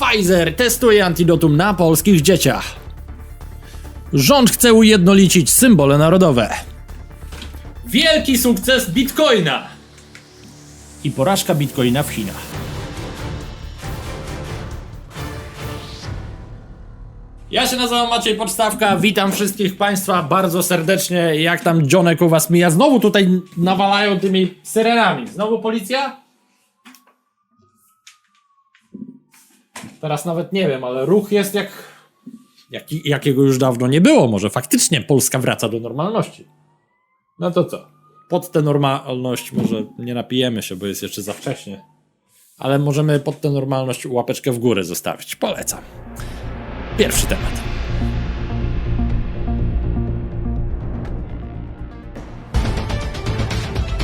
Pfizer testuje antidotum na polskich dzieciach. Rząd chce ujednolicić symbole narodowe. Wielki sukces Bitcoina. I porażka Bitcoina w Chinach. Ja się nazywam Maciej Podstawka, witam wszystkich Państwa bardzo serdecznie. Jak tam dzionek u Was mija? Znowu tutaj nawalają tymi syrenami. Znowu policja? Teraz nawet nie wiem, ale ruch jest jak... Jaki, jakiego już dawno nie było. Może faktycznie Polska wraca do normalności. No to co? Pod tę normalność może nie napijemy się, bo jest jeszcze za wcześnie. Ale możemy pod tę normalność łapeczkę w górę zostawić. Polecam. Pierwszy temat.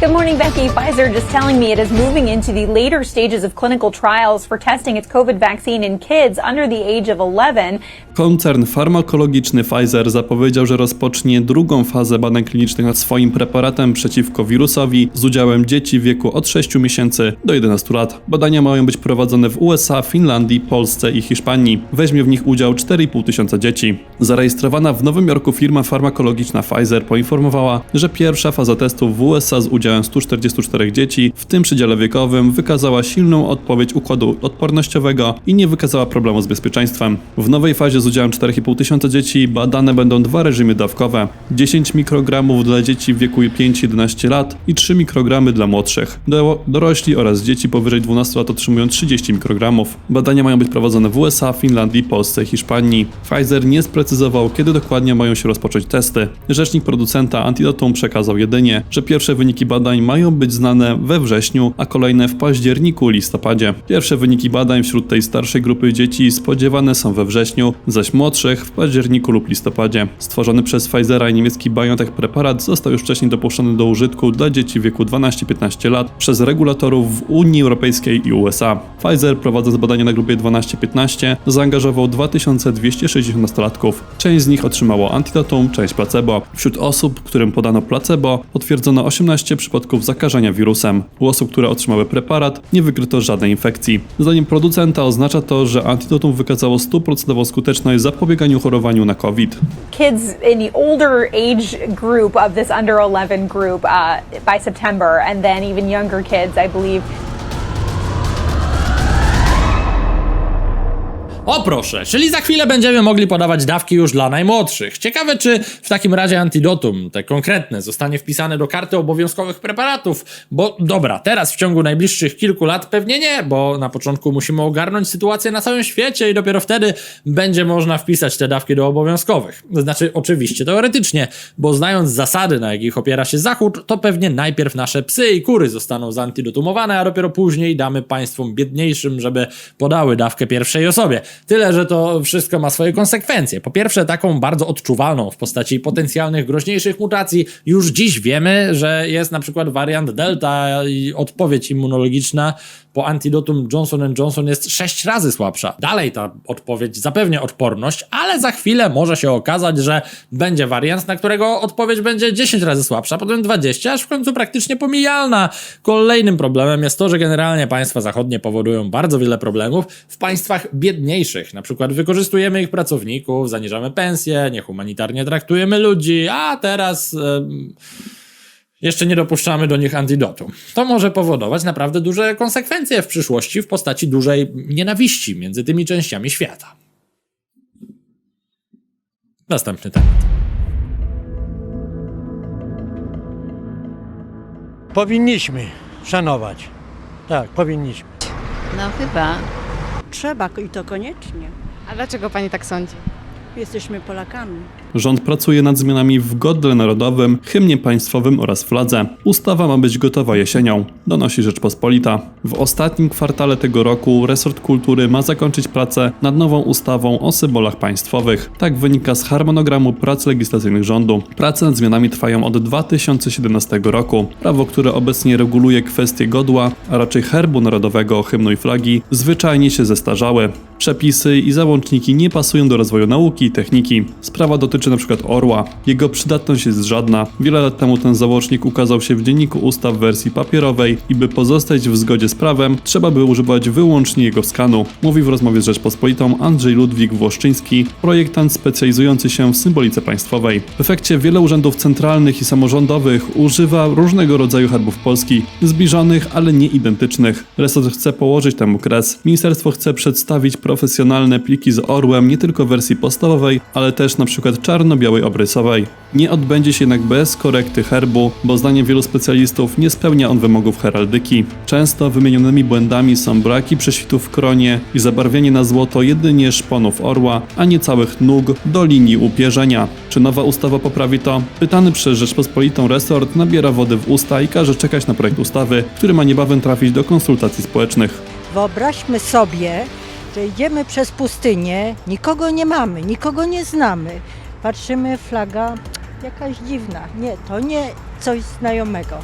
Good morning, Becky. Pfizer just telling me it is moving into the later stages of clinical trials for testing its COVID vaccine in kids under the age of 11. Koncern farmakologiczny Pfizer zapowiedział, że rozpocznie drugą fazę badań klinicznych nad swoim preparatem przeciwko wirusowi z udziałem dzieci w wieku od 6 miesięcy do 11 lat. Badania mają być prowadzone w USA, Finlandii, Polsce i Hiszpanii. Weźmie w nich udział 4,5 tysiąca dzieci. Zarejestrowana w Nowym Jorku firma farmakologiczna Pfizer poinformowała, że pierwsza faza testów w USA z udziałem 144 dzieci w tym przedziale wiekowym wykazała silną odpowiedź układu odpornościowego i nie wykazała problemu z bezpieczeństwem. W nowej fazie z udziałem 4,5 tysiąca dzieci badane będą dwa reżimy dawkowe: 10 mikrogramów dla dzieci w wieku 5-11 lat i 3 mikrogramy dla młodszych. Do, dorośli oraz dzieci powyżej 12 lat otrzymują 30 mikrogramów. Badania mają być prowadzone w USA, Finlandii, Polsce i Hiszpanii. Pfizer nie sprecyzował, kiedy dokładnie mają się rozpocząć testy. Rzecznik producenta Antidotum przekazał jedynie, że pierwsze wyniki mają być znane we wrześniu, a kolejne w październiku listopadzie. Pierwsze wyniki badań wśród tej starszej grupy dzieci spodziewane są we wrześniu, zaś młodszych w październiku lub listopadzie. Stworzony przez Pfizera i niemiecki BioNTech preparat został już wcześniej dopuszczony do użytku dla dzieci w wieku 12-15 lat przez regulatorów w Unii Europejskiej i USA. Pfizer prowadząc badania na grupie 12-15 zaangażował 2260 nastolatków. Część z nich otrzymało antidotum, część placebo. Wśród osób, którym podano placebo, potwierdzono 18 przypadków zakażenia wirusem. U osób, które otrzymały preparat, nie wykryto żadnej infekcji. Zdaniem producenta oznacza to, że antidotum wykazało 100% skuteczność w zapobieganiu chorowaniu na COVID. Kids in the older age group of this under 11 group uh, by September, and then even younger kids, I believe. O proszę, czyli za chwilę będziemy mogli podawać dawki już dla najmłodszych. Ciekawe, czy w takim razie antidotum, te konkretne, zostanie wpisane do karty obowiązkowych preparatów. Bo dobra, teraz w ciągu najbliższych kilku lat pewnie nie, bo na początku musimy ogarnąć sytuację na całym świecie i dopiero wtedy będzie można wpisać te dawki do obowiązkowych. Znaczy, oczywiście teoretycznie, bo znając zasady, na jakich opiera się Zachód, to pewnie najpierw nasze psy i kury zostaną zantidotumowane, a dopiero później damy państwom biedniejszym, żeby podały dawkę pierwszej osobie. Tyle, że to wszystko ma swoje konsekwencje. Po pierwsze, taką bardzo odczuwalną w postaci potencjalnych groźniejszych mutacji. Już dziś wiemy, że jest na przykład wariant Delta i odpowiedź immunologiczna po antidotum Johnson Johnson jest 6 razy słabsza. Dalej ta odpowiedź zapewnia odporność, ale za chwilę może się okazać, że będzie wariant, na którego odpowiedź będzie 10 razy słabsza, potem 20, aż w końcu praktycznie pomijalna. Kolejnym problemem jest to, że generalnie państwa zachodnie powodują bardzo wiele problemów w państwach biedniejszych. Na przykład wykorzystujemy ich pracowników, zaniżamy pensje, niehumanitarnie traktujemy ludzi, a teraz... em, jeszcze nie dopuszczamy do nich antidotum. To może powodować naprawdę duże konsekwencje w przyszłości w postaci dużej nienawiści między tymi częściami świata. Następny temat. Powinniśmy szanować. Tak, powinniśmy. No chyba. Trzeba i to koniecznie. A dlaczego pani tak sądzi? Jesteśmy Polakami. Rząd pracuje nad zmianami w godle narodowym, hymnie państwowym oraz fladze. Ustawa ma być gotowa jesienią, donosi Rzeczpospolita. W ostatnim kwartale tego roku resort kultury ma zakończyć pracę nad nową ustawą o symbolach państwowych. Tak wynika z harmonogramu prac legislacyjnych rządu. Prace nad zmianami trwają od 2017 roku. Prawo, które obecnie reguluje kwestie godła, a raczej herbu narodowego, hymnu i flagi, zwyczajnie się zestarzały. Przepisy i załączniki nie pasują do rozwoju nauki i techniki. Sprawa dotyczy czy na przykład orła. Jego przydatność jest żadna. Wiele lat temu ten załącznik ukazał się w dzienniku ustaw w wersji papierowej i by pozostać w zgodzie z prawem, trzeba by używać wyłącznie jego skanu. Mówi w rozmowie z Rzeczpospolitą Andrzej Ludwik Włoszczyński, projektant specjalizujący się w symbolice państwowej. W efekcie wiele urzędów centralnych i samorządowych używa różnego rodzaju herbów Polski, zbliżonych, ale nie identycznych. Resort chce położyć temu kres. Ministerstwo chce przedstawić profesjonalne pliki z orłem nie tylko w wersji podstawowej, ale też na przykład czarno-białej obrysowej. Nie odbędzie się jednak bez korekty herbu, bo zdaniem wielu specjalistów nie spełnia on wymogów heraldyki. Często wymienionymi błędami są braki prześwitów w kronie i zabarwienie na złoto jedynie szponów orła, a nie całych nóg do linii upierzenia. Czy nowa ustawa poprawi to? Pytany przez Rzeczpospolitą resort nabiera wody w usta i każe czekać na projekt ustawy, który ma niebawem trafić do konsultacji społecznych. Wyobraźmy sobie, że idziemy przez pustynię, nikogo nie mamy, nikogo nie znamy. Patrzymy, flaga jakaś dziwna. Nie, to nie coś znajomego.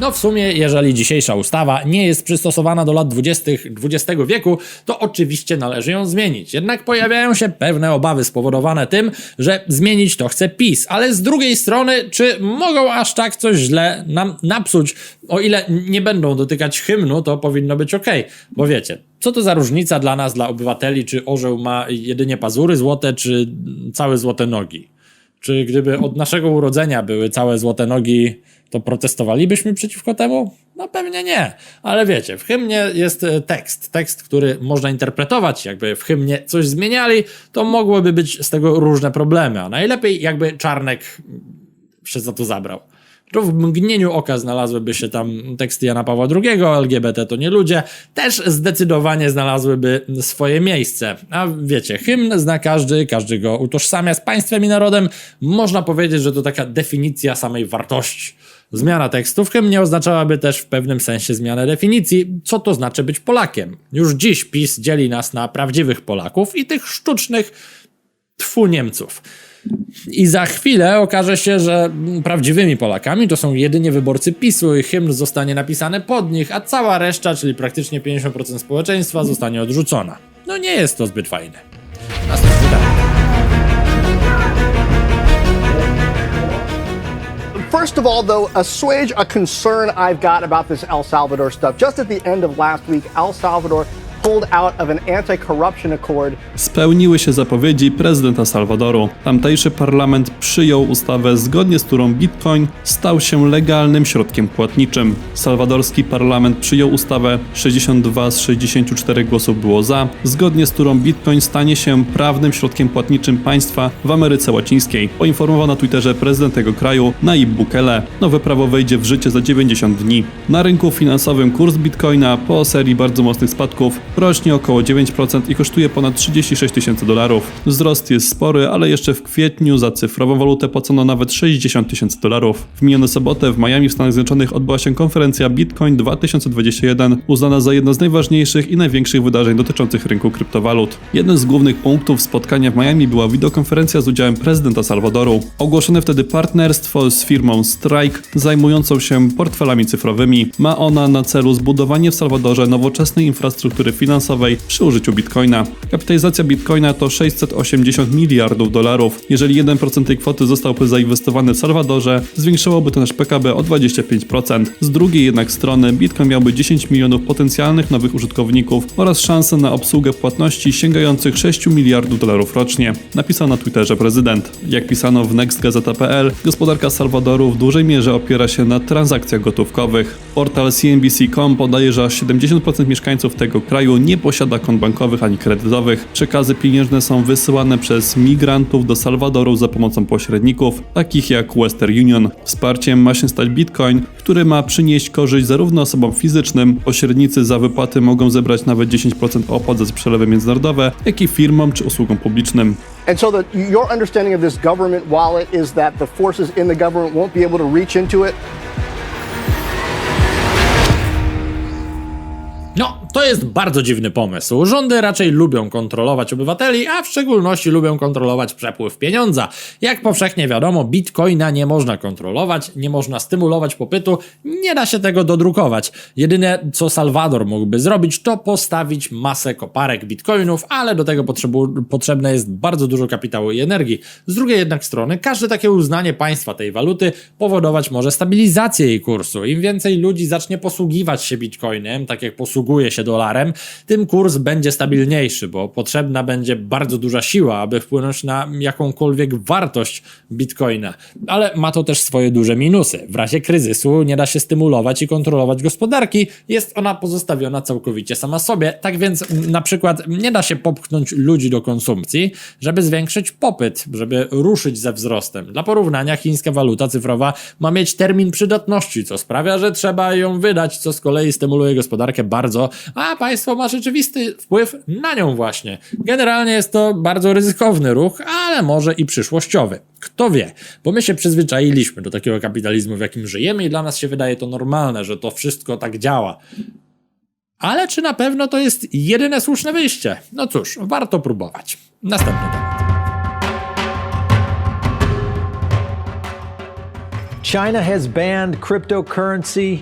No w sumie, jeżeli dzisiejsza ustawa nie jest przystosowana do lat 20. XX wieku, to oczywiście należy ją zmienić. Jednak pojawiają się pewne obawy spowodowane tym, że zmienić to chce PiS. Ale z drugiej strony, czy mogą aż tak coś źle nam napsuć? O ile nie będą dotykać hymnu, to powinno być ok. Bo wiecie, co to za różnica dla nas, dla obywateli, czy orzeł ma jedynie pazury złote, czy całe złote nogi? Czy gdyby od naszego urodzenia były całe złote nogi, to protestowalibyśmy przeciwko temu? No pewnie nie. Ale wiecie, w hymnie jest e, tekst. Tekst, który można interpretować. Jakby w hymnie coś zmieniali, to mogłyby być z tego różne problemy. A najlepiej jakby Czarnek się za to zabrał. To w mgnieniu oka znalazłyby się tam teksty Jana Pawła II, LGBT to nie ludzie, też zdecydowanie znalazłyby swoje miejsce. A wiecie, hymn zna każdy, każdy go utożsamia z państwem i narodem. Można powiedzieć, że to taka definicja samej wartości. Zmiana tekstu w hymnie oznaczałaby też w pewnym sensie zmianę definicji, co to znaczy być Polakiem. Już dziś PiS dzieli nas na prawdziwych Polaków i tych sztucznych tfu Niemców. I za chwilę okaże się, że prawdziwymi Polakami to są jedynie wyborcy PiSu i hymn zostanie napisany pod nich, a cała reszta, czyli praktycznie 50% społeczeństwa, zostanie odrzucona. No nie jest to zbyt fajne. Następny First of all, though, assuage a concern I've got about this El Salvador stuff. Just at the end of last week, El Salvador Spełniły się zapowiedzi prezydenta Salwadoru. Tamtejszy parlament przyjął ustawę, zgodnie z którą bitcoin stał się legalnym środkiem płatniczym. Salwadorski parlament przyjął ustawę, 62 z 64 głosów było za, zgodnie z którą bitcoin stanie się prawnym środkiem płatniczym państwa w Ameryce Łacińskiej. Poinformował na Twitterze prezydent tego kraju, Nayib Bukele. Nowe prawo wejdzie w życie za 90 dni. Na rynku finansowym kurs bitcoina po serii bardzo mocnych spadków rośnie około 9% i kosztuje ponad 36 tysięcy dolarów. Wzrost jest spory, ale jeszcze w kwietniu za cyfrową walutę płacono nawet 60 tysięcy dolarów. W minioną sobotę w Miami w Stanach Zjednoczonych odbyła się konferencja Bitcoin 2021, uznana za jedno z najważniejszych i największych wydarzeń dotyczących rynku kryptowalut. Jednym z głównych punktów spotkania w Miami była wideokonferencja z udziałem prezydenta Salwadoru. Ogłoszone wtedy partnerstwo z firmą Strike, zajmującą się portfelami cyfrowymi. Ma ona na celu zbudowanie w Salwadorze nowoczesnej infrastruktury finansowej przy użyciu bitcoina. Kapitalizacja bitcoina to 680 miliardów dolarów. Jeżeli 1% tej kwoty zostałby zainwestowany w Salwadorze, zwiększyłoby to nasz PKB o 25%. Z drugiej jednak strony bitcoin miałby 10 milionów potencjalnych nowych użytkowników oraz szansę na obsługę płatności sięgających 6 miliardów dolarów rocznie, napisał na Twitterze prezydent. Jak pisano w nextgazeta.pl, gospodarka Salwadoru w dużej mierze opiera się na transakcjach gotówkowych. Portal CNBC.com podaje, że aż 70% mieszkańców tego kraju nie posiada kont bankowych ani kredytowych. Przekazy pieniężne są wysyłane przez migrantów do Salwadoru za pomocą pośredników, takich jak Western Union. Wsparciem ma się stać Bitcoin, który ma przynieść korzyść zarówno osobom fizycznym, pośrednicy za wypłaty mogą zebrać nawet 10% opłat za przelewy międzynarodowe, jak i firmom czy usługom publicznym. And so, that your understanding of this government wallet is that the forces in the government won't be able to reach into it. No, to jest bardzo dziwny pomysł. Rządy raczej lubią kontrolować obywateli, a w szczególności lubią kontrolować przepływ pieniądza. Jak powszechnie wiadomo, bitcoina nie można kontrolować, nie można stymulować popytu, nie da się tego dodrukować. Jedyne co Salwador mógłby zrobić, to postawić masę koparek bitcoinów, ale do tego potrzebne jest bardzo dużo kapitału i energii. Z drugiej jednak strony, każde takie uznanie państwa tej waluty powodować może stabilizację jej kursu. Im więcej ludzi zacznie posługiwać się bitcoinem, tak jak posługuje się dolarem, tym kurs będzie stabilniejszy, bo potrzebna będzie bardzo duża siła, aby wpłynąć na jakąkolwiek wartość bitcoina. Ale ma to też swoje duże minusy. W razie kryzysu nie da się stymulować i kontrolować gospodarki, jest ona pozostawiona całkowicie sama sobie. Tak więc na przykład nie da się popchnąć ludzi do konsumpcji, żeby zwiększyć popyt, żeby ruszyć ze wzrostem. Dla porównania chińska waluta cyfrowa ma mieć termin przydatności, co sprawia, że trzeba ją wydać, co z kolei stymuluje gospodarkę bardzo, a państwo ma rzeczywisty wpływ na nią właśnie. Generalnie jest to bardzo ryzykowny ruch, ale może i przyszłościowy. Kto wie, bo my się przyzwyczailiśmy do takiego kapitalizmu, w jakim żyjemy i dla nas się wydaje to normalne, że to wszystko tak działa. Ale czy na pewno to jest jedyne słuszne wyjście? No cóż, warto próbować. Następny temat. China has banned cryptocurrency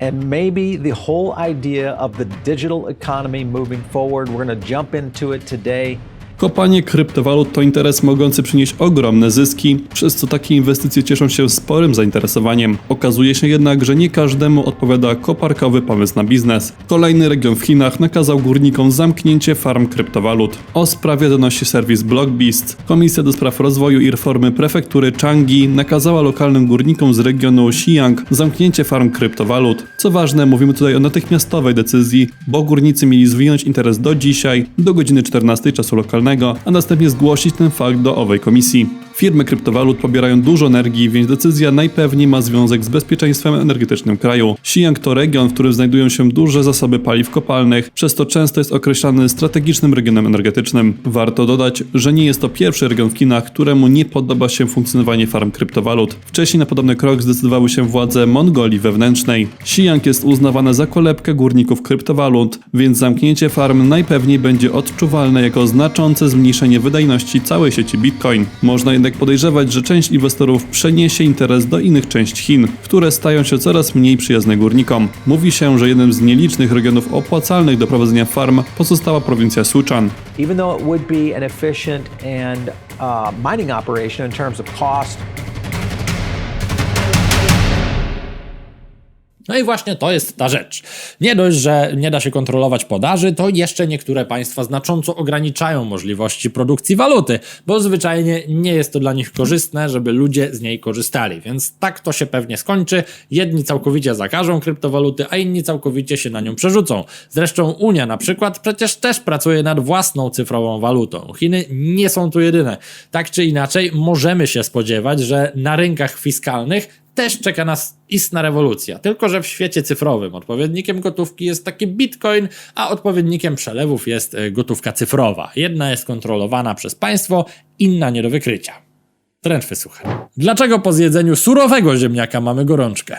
and maybe the whole idea of the digital economy moving forward. We're going to jump into it today. Kopanie kryptowalut to interes mogący przynieść ogromne zyski, przez co takie inwestycje cieszą się sporym zainteresowaniem. Okazuje się jednak, że nie każdemu odpowiada koparkowy pomysł na biznes. Kolejny region w Chinach nakazał górnikom zamknięcie farm kryptowalut. O sprawie donosi serwis Blockbeast. Komisja do spraw rozwoju i reformy prefektury Changi nakazała lokalnym górnikom z regionu Xi'an zamknięcie farm kryptowalut. Co ważne, mówimy tutaj o natychmiastowej decyzji, bo górnicy mieli zwinąć interes do dzisiaj, do godziny 14 czasu lokalnego, a następnie zgłosić ten fakt do owej komisji. Firmy kryptowalut pobierają dużo energii, więc decyzja najpewniej ma związek z bezpieczeństwem energetycznym kraju. Xi'an to region, w którym znajdują się duże zasoby paliw kopalnych, przez to często jest określany strategicznym regionem energetycznym. Warto dodać, że nie jest to pierwszy region w Chinach, któremu nie podoba się funkcjonowanie farm kryptowalut. Wcześniej na podobny krok zdecydowały się władze Mongolii wewnętrznej. Xi'an jest uznawane za kolebkę górników kryptowalut, więc zamknięcie farm najpewniej będzie odczuwalne jako znaczące zmniejszenie wydajności całej sieci Bitcoin. Można jednak podejrzewać, że część inwestorów przeniesie interes do innych części Chin, które stają się coraz mniej przyjazne górnikom. Mówi się, że jednym z nielicznych regionów opłacalnych do prowadzenia farm pozostała prowincja Sichuan. Even though it would be an efficient and uh, mining operation in terms of cost, No i właśnie to jest ta rzecz. Nie dość, że nie da się kontrolować podaży, to jeszcze niektóre państwa znacząco ograniczają możliwości produkcji waluty, bo zwyczajnie nie jest to dla nich korzystne, żeby ludzie z niej korzystali. Więc tak to się pewnie skończy. Jedni całkowicie zakażą kryptowaluty, a inni całkowicie się na nią przerzucą. Zresztą Unia na przykład przecież też pracuje nad własną cyfrową walutą. Chiny nie są tu jedyne. Tak czy inaczej, możemy się spodziewać, że na rynkach fiskalnych też czeka nas istna rewolucja. Tylko, że w świecie cyfrowym odpowiednikiem gotówki jest taki bitcoin, a odpowiednikiem przelewów jest e, gotówka cyfrowa. Jedna jest kontrolowana przez państwo, inna nie do wykrycia. Trend wysłuchaj. Dlaczego po zjedzeniu surowego ziemniaka mamy gorączkę?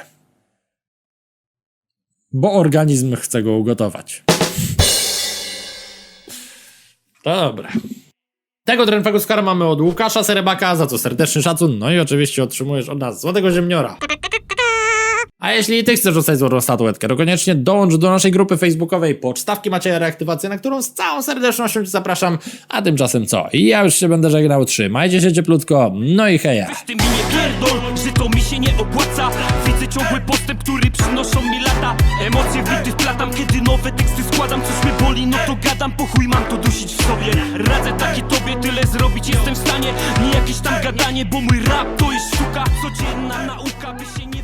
Bo organizm chce go ugotować. Dobra. Tego trendowego skara mamy od Łukasza Serebaka, za co serdeczny szacun, no i oczywiście otrzymujesz od nas złotego ziemniora. A jeśli ty chcesz dostać złotą statuetkę, to koniecznie dołącz do naszej grupy facebookowej Pocztawki macie reaktywację, na którą z całą serdecznością cię zapraszam. A tymczasem co? Ja już się będę żegnał, trzymajcie się cieplutko, no i heja. Ty mi nie pierdol, że to mi się nie opłaca. Widzę ciągły postęp, który przynoszą mi lata. Emocje wbity wplatam, kiedy nowe teksty składam. Coś mnie boli, no to gadam, po chuj mam to dusić w sobie. Radzę takie tobie, tyle zrobić jestem w stanie. Nie jakieś tam gadanie, bo mój rap to jest sztuka. Codzienna nauka, by się nie